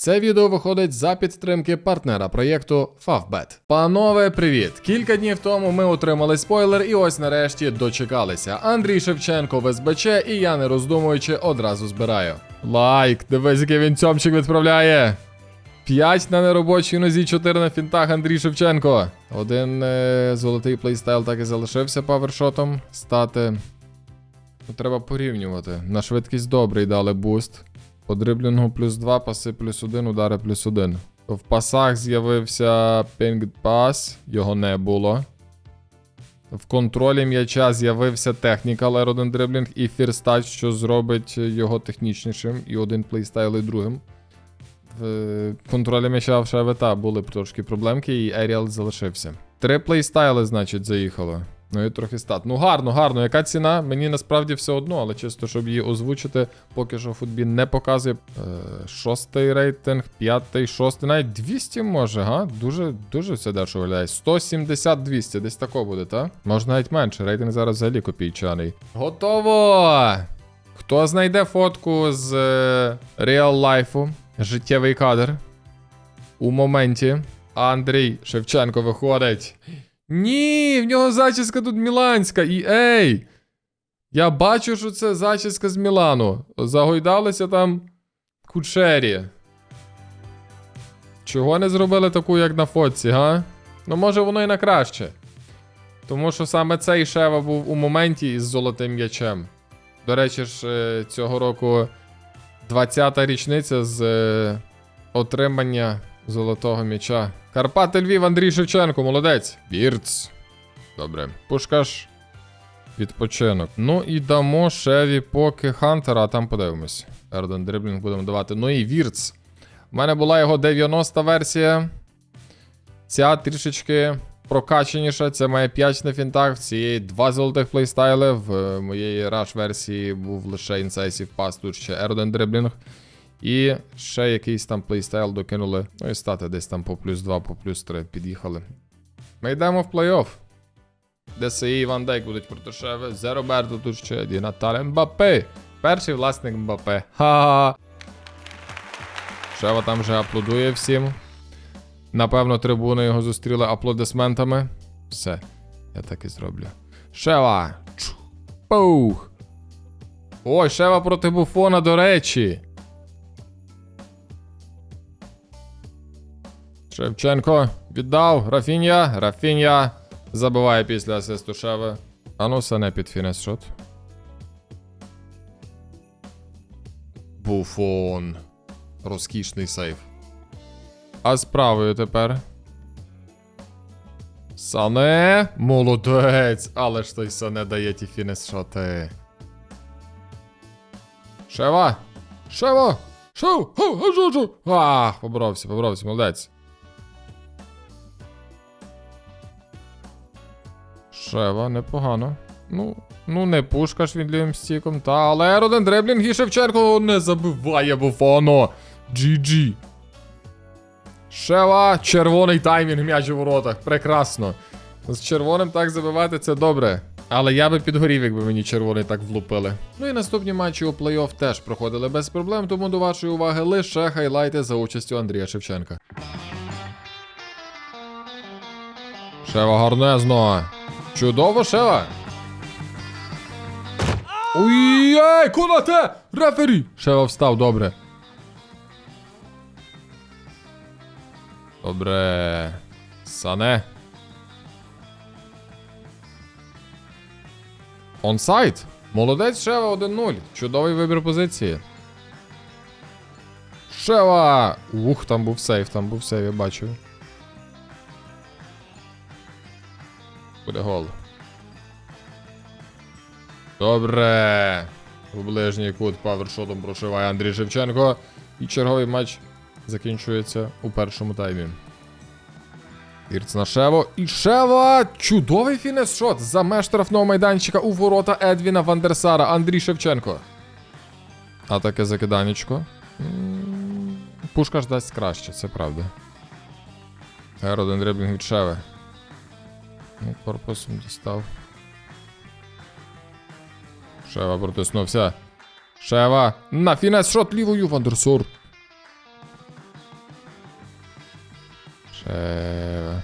Це відео виходить за підтримки партнера проєкту Favbet. Панове, привіт! Кілька днів тому ми отримали спойлер, і ось нарешті дочекалися. Андрій Шевченко в СБЧ, і я не роздумуючи одразу збираю. Лайк, дивись, який він цьомчик відправляє. 5 на неробочій нозі, 4 на фінтах Андрій Шевченко. Один е, золотий плейстайл так і залишився павершотом. Стати. Ну, треба порівнювати. На швидкість добрий дали буст. По дриблінгу плюс 2, паси плюс 1, удари плюс 1. В пасах з'явився пінг пас, його не було. В контролі м'яча з'явився технікал R1 дриблінг і фірстач, що зробить його технічнішим, і один плейстайл і другим. В контролі м'яча в Шевета були трошки проблемки, і Еріал залишився. Три плейстайли, значить, заїхало. Ну і трохи стат. Ну гарно, гарно. Яка ціна? Мені насправді все одно, але чисто, щоб її озвучити, поки що футбін не показує. Е, шостий рейтинг, п'ятий, шостий, навіть 200 може, га? Дуже, дуже все дешево виглядає. 170-200, десь тако буде, та? Можна навіть менше. Рейтинг зараз взагалі копійчаний. Готово! Хто знайде фотку з реал лайфу, життєвий кадр у моменті. Андрій Шевченко виходить. Ні, в нього зачіска тут міланська. І ей! Я бачу, що це зачіска з Мілану. Загойдалися там кучері. Чого не зробили таку, як на фотці, га? Ну, може, воно і на краще. Тому що саме цей Шева був у моменті із золотим м'ячем. До речі ж, е, цього року 20-та річниця з е, отримання золотого м'яча. Карпати Львів, Андрій Шевченко, молодець. Вірц. Добре. Пушкаш. Відпочинок. Ну і дамо Шеві поки Хантера, а там подивимось. Ерден дриблінг будемо давати. Ну і Вірц. У мене була його 90 версія. Ця трішечки прокачаніша. Це має 5 на фінтах. В цієї 2 золотих плейстайли. В моєї Rush версії був лише Incisive Pass, тут ще Ерден дриблінг. І ще якийсь там плейстайл докинули. Ну і стати десь там по плюс 2, по плюс 3 під'їхали. Ми йдемо в плей-офф. ДСІ і Ван Дейк будуть проти Шеви. Зе Роберто тут ще Ді Наталя Мбапе. Перший власник Мбапе. Ха-ха. Шева там вже аплодує всім. Напевно, трибуни його зустріли аплодисментами. Все, я так і зроблю. Шева! Пух! Ой, Шева проти Буфона, до речі. Шевченко віддав. Рафінія. Рафінія забиває після асисту Шеви. А ну, все під фінес шот. Буфон. Розкішний сейф. А з правою тепер. Сане. Молодець. Але ж той Сане дає ті фінес шоти. Шева. Шева. Шев. А, поборовся, поборовся, молодець. Шева, непогано. Ну, ну не пушка ж він лівим стіком, та, але один дреблінг і Шевченко не забиває Буфоно. GG. Шева, червоний таймінг м'яч у воротах. Прекрасно. З червоним так забивати це добре. Але я би підгорів, якби мені червоний так влупили. Ну і наступні матчі у плей-офф теж проходили без проблем, тому до вашої уваги лише хайлайти за участю Андрія Шевченка. Шева гарнезно. Чудово, Шева. Ой-ой, кунате! Рефері! Шева встав, добре. Добре. Сане. Онсайд. Молодець Шева 1-0. Чудовий вибір позиції. Шева! Ух, там був сейф, там був сейф, я бачу. Буде гол. Добре. У ближній кут павершотом прошиває Андрій Шевченко. І черговий матч закінчується у першому таймі. Вірц на Шево. І Шева! Чудовий фінес-шот за меж штрафного майданчика у ворота Едвіна Вандерсара. Андрій Шевченко. А таке закиданечко. Пушка ж дасть краще, це правда. Героден дриблінг від Шеви. Ну, корпусом дістав. Шева протиснувся. Шева. На фінес шот лівою Вандерсор. Шева.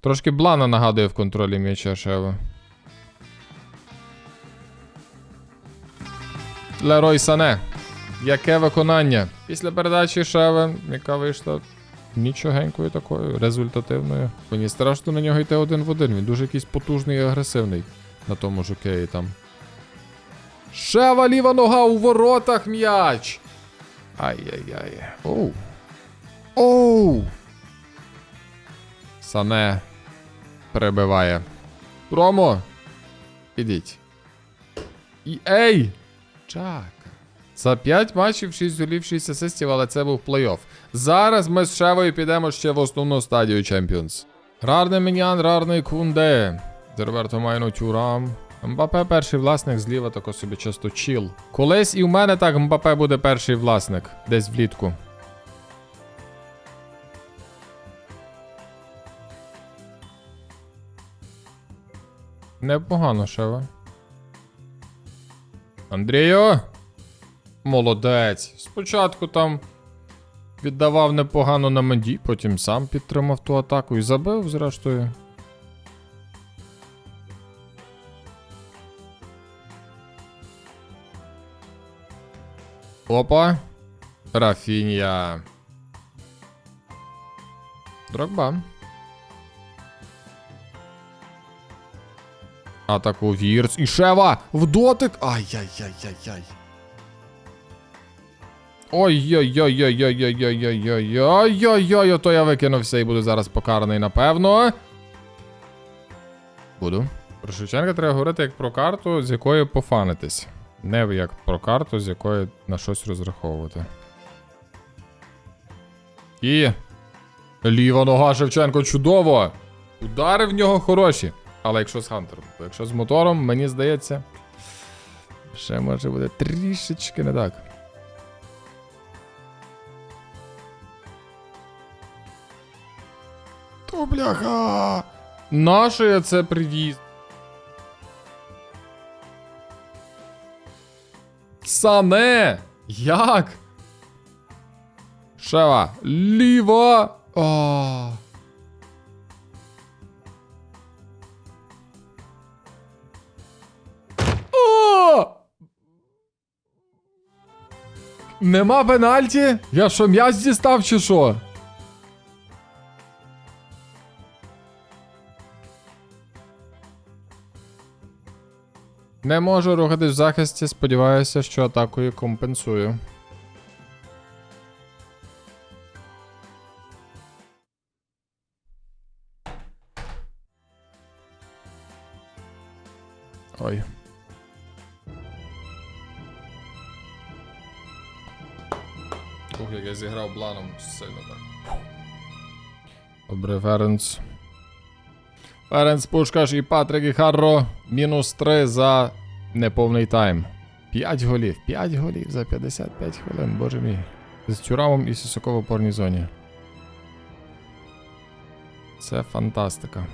Трошки Блана нагадує в контролі м'яча Шева. Лерой Сане. Яке виконання? Після передачі Шеви, яка вийшла нічогенькою такою, результативною. Мені страшно на нього йти один в один. Він дуже якийсь потужний і агресивний на тому ж океї там. Шева ліва нога у воротах м'яч. Ай-яй-яй. Оу. Оу. Сане перебиває. Промо. Ідіть. І ей! Чака. За 5 матчів 6 голів, 6 асистів, але це був плей-офф. Зараз ми з Шевою підемо ще в основну стадію Champions. Рарне Мінян, рарний Кунде. Дерверто Майно Тюрам. Мбапе перший власник зліва тако собі часто чіл. Колись і в мене так Мбапе буде перший власник. Десь влітку. Непогано, Шева. Андрію! Молодець. Спочатку там віддавав непогано на Менді, потім сам підтримав ту атаку і забив, зрештою. Опа. Рафінія. Дрогба. Атаку Вірц. І Шева! В дотик! Ай-яй-яй-яй-яй. Ой-ой-ой-ой-ой-ой-ой-ой-ой-ой-ой, ото я викинувся і буду зараз покараний, напевно. Буду. Про Шевченка треба говорити як про карту, з якої пофанитись. Не як про карту, з якої на щось розраховувати. І. Ліва нога Шевченко чудово! Удари в нього хороші. Але якщо з Хантером, бо якщо з мотором, мені здається. Ще може буде трішечки не так. То бляха! Нащо я це привіз? Сане! Як? Шева! Ліва! О! О! Нема пенальті? Я що, м'яч дістав чи що? Не можу рухатись в захисті, сподіваюся, що атакою компенсую. Ой. Ух, як я зіграв бланом сильно так. Добре, Ференц. Ференц Пушкаш і Патрик Харро. Мінус 3 за неповний тайм. 5 голів. 5 голів за 55 хвилин, боже мій. З Тюрамом і Сісоко в опорній зоні. Це фантастика.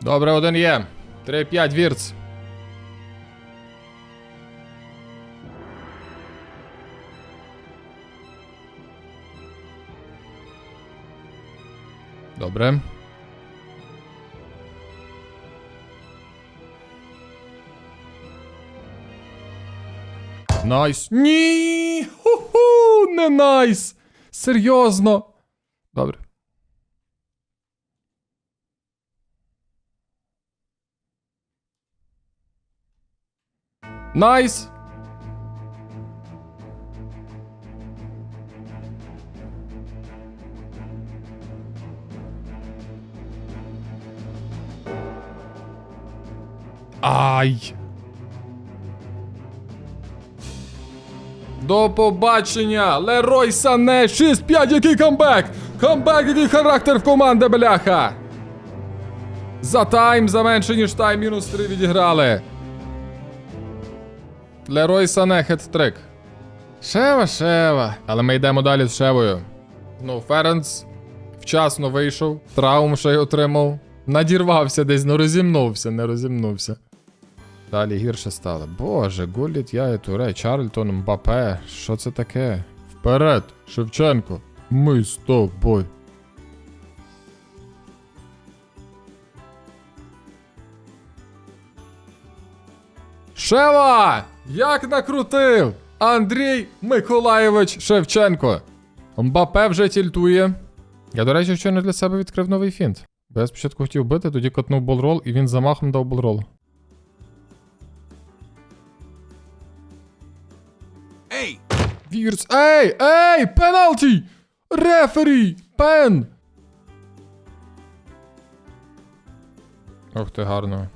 Добре, один є. 3-5 вірц. Добре. Найс. Ні! Ху-ху! Не найс! Серйозно. Добре. Найс! Ай! До побачення! Лерой Сане! 6-5, який камбек! Камбек, який характер в команди, бляха! За тайм, за менше, ніж тайм, мінус 3 відіграли. Лерой Сане, хет-трик. Шева, шева. Але ми йдемо далі з шевою. Ну, Ференц вчасно вийшов, травм ще й отримав. Надірвався десь, ну розімнувся, не розімнувся. Далі гірше стало. Боже, Гуліт, я і Туре, Чарльтон, Мбапе. Що це таке? Вперед, Шевченко, ми з тобою. Шева! Як накрутив! Андрій Миколаєвич Шевченко. Мбапе вже тільтує. Я, до речі, щойно для себе відкрив новий фінт. Бо я спочатку хотів бити, тоді котнув болрол, і він замахом дав болрол. Вірс. Ей! Ей! Пеналті! Рефері! Пен! Ох ти гарно.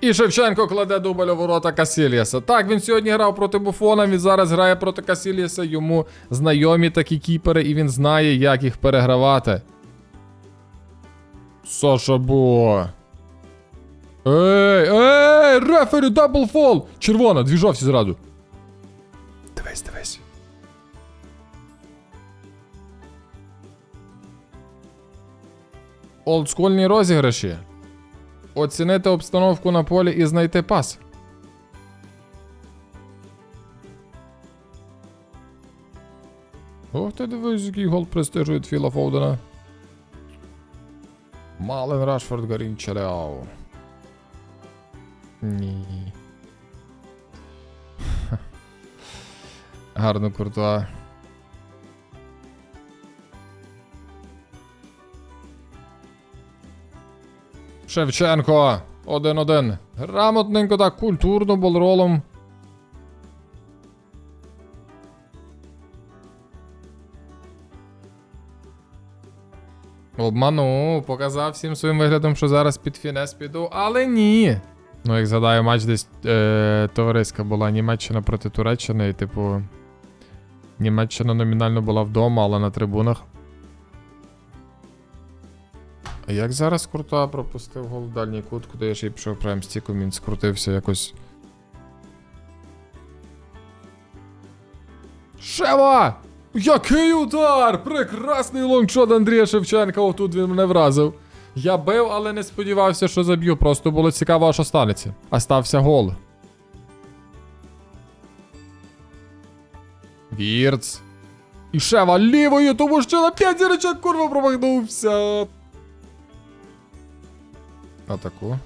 І Шевченко кладе дубль у ворота Касіліаса. Так, він сьогодні грав проти Буфона, він зараз грає проти Касіліаса. Йому знайомі такі кіпери, і він знає, як їх перегравати. Саша Бо. Ей, ей, рефері, даблфол! Червона, дві жовті зразу. Дивись, дивись. Олдскульні розіграші. Оцінити обстановку на полі і знайти пас. Ох ти дивись, який гол престижує Філа Фоудена. Мален Рашфорд Гарін Челяу. Ні. Гарно куртуа. Шевченко. Один-один. Грамотненько так культурно болролом. Обманув, показав всім своїм виглядом, що зараз під фінес піду, але ні. Ну, як згадаю, матч десь е, товариська була Німеччина проти Туреччини, і, типу. Німеччина номінально була вдома, але на трибунах. А як зараз Куртуа пропустив гол в дальній кут, куди я ще й пішов прям стіком, він скрутився якось. Шева! Який удар! Прекрасний лонгшот Андрія Шевченка. Отут він мене вразив. Я бив, але не сподівався, що заб'ю. Просто було цікаво, що станеться. А стався гол. Вірц. І Шева лівою, тому що на п'ять зірочок курва промахнувся. Атаку.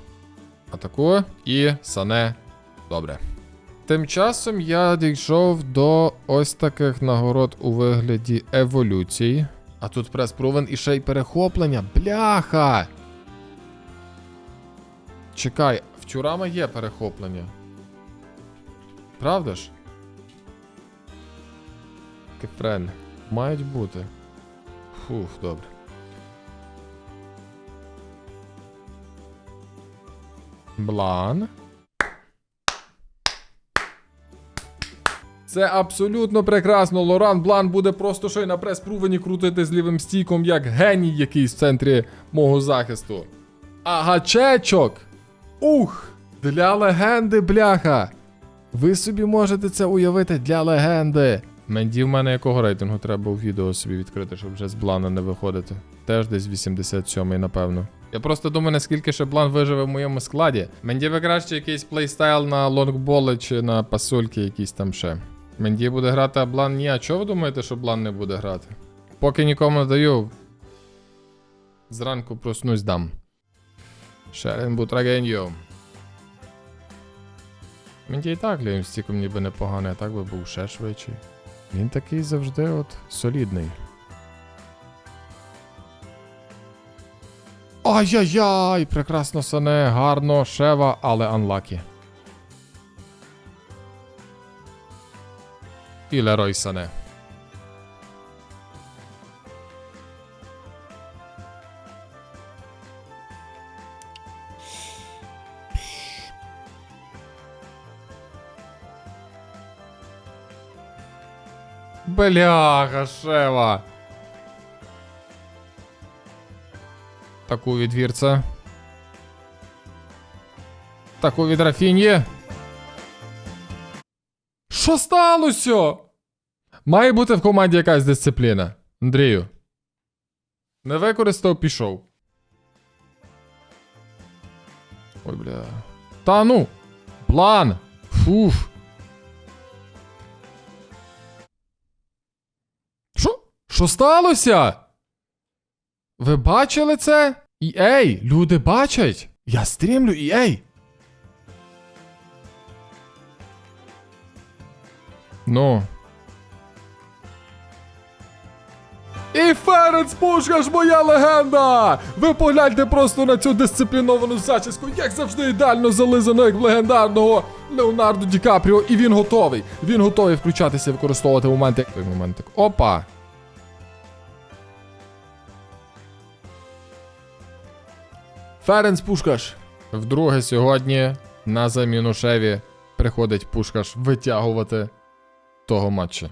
Атаку. І Сане. Добре. Тим часом я дійшов до ось таких нагород у вигляді еволюції. А тут прес провен і ще й перехоплення. Бляха! Чекай, в Тюрама є перехоплення. Правда ж? Кефрен. Мають бути. Фух, добре. Блан. Це абсолютно прекрасно. Лоран Блан буде просто що й на прес-прувені крутити з лівим стійком, як геній якийсь в центрі мого захисту. А гачечок! Ух! Для легенди, бляха! Ви собі можете це уявити для легенди. Менді в мене якого рейтингу треба у відео собі відкрити, щоб вже з Блана не виходити. Теж десь 87-й, напевно. Я просто думаю, наскільки ще Блан виживе в моєму складі. Менді би краще якийсь плейстайл на лонгболи чи на пасульки якісь там ще. Менді буде грати, а Блан ні. А чого ви думаєте, що Блан не буде грати? Поки нікому не даю. Зранку проснусь дам. Шерен Бутрагеньо. Менді і так лівим стіком ніби непоганий, а так би був ще швидший. Він такий завжди от солідний. Ай-яй-яй! Прекрасно сане, гарно, шева, але анлакі. І Лерой Сане. Бляха, шева. Таку від. Таку від Рафіньє. Що сталося? Має бути в команді якась дисципліна. Андрію. Не використав, пішов. Ой, бля. Та ну. План! Фуф. Що? Що сталося? Ви бачили це? І ей, люди бачать! Я стрімлю і ей! Ну. І Ференц Пушкаш моя легенда! Ви погляньте просто на цю дисципліновану зачіску, як завжди ідеально зализано, як в легендарного Леонардо Ді Капріо, і він готовий. Він готовий включатися і використовувати моменти. Той моментик. Опа! Ференц Пушкаш. Вдруге сьогодні на заміну Шеві приходить Пушкаш витягувати того матча.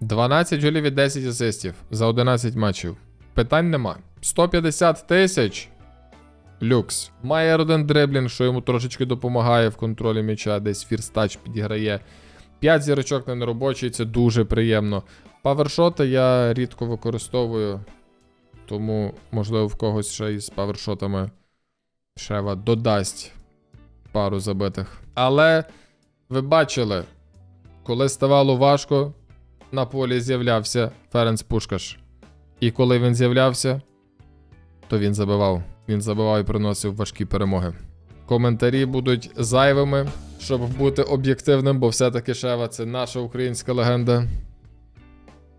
12 голів і 10 асистів за 11 матчів. Питань нема. 150 тисяч. Люкс. Має один дриблінг, що йому трошечки допомагає в контролі м'яча, десь фірстач підіграє. 5 зірочок на неробочий, це дуже приємно. Павершоти я рідко використовую, тому, можливо, в когось ще із павершотами Шева додасть пару забитих. Але ви бачили, коли ставало важко, на полі з'являвся Ференц Пушкаш. І коли він з'являвся, то він забивав. Він забивав і приносив важкі перемоги. Коментарі будуть зайвими, щоб бути об'єктивним, бо все-таки Шева це наша українська легенда.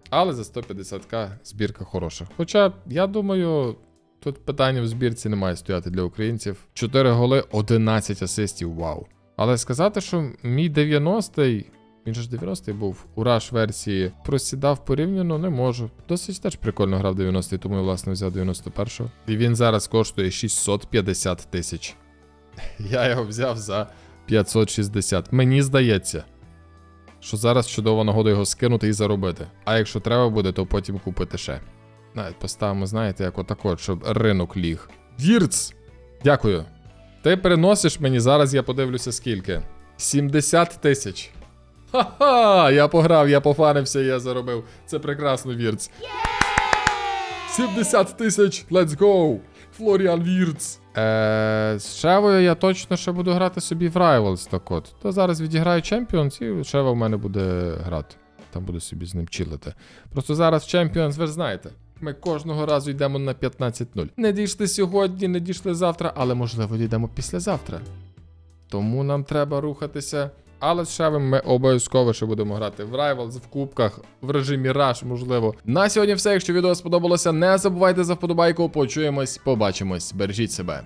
Але за 150к збірка хороша. Хоча, я думаю, тут питання в збірці не має стояти для українців. 4 голи, 11 асистів, вау. Але сказати, що мій 90-й, він же ж 90-й був у раш версії, просідав порівняно, не можу. Досить теж прикольно грав 90-й, тому я власне взяв 91-го. І він зараз коштує 650 тисяч. Я його взяв за 560. Мені здається, що зараз чудова нагода його скинути і заробити. А якщо треба буде, то потім купити ще. Навіть поставимо, знаєте, як отако, щоб ринок ліг. Вірц! Дякую. Ти переносиш мені зараз, я подивлюся скільки. 70 тисяч. Ха-ха! Я пограв, я пофанився, я заробив. Це прекрасно, Вірц. 70 тисяч, let's go! Флоріан Вірц. Е, з Шевою я точно ще буду грати собі в Rivals так от. То зараз відіграю Champions і Шева в мене буде грати. Там буду собі з ним чилити. Просто зараз Champions, ви ж знаєте. Ми кожного разу йдемо на 15-0. Не дійшли сьогодні, не дійшли завтра, але можливо дійдемо післязавтра. Тому нам треба рухатися. Але з Шевим ми обов'язково ще будемо грати в Rivals, в кубках, в режимі Rush, можливо. На сьогодні все. Якщо відео сподобалося, не забувайте за вподобайку. Почуємось, побачимось. Бережіть себе.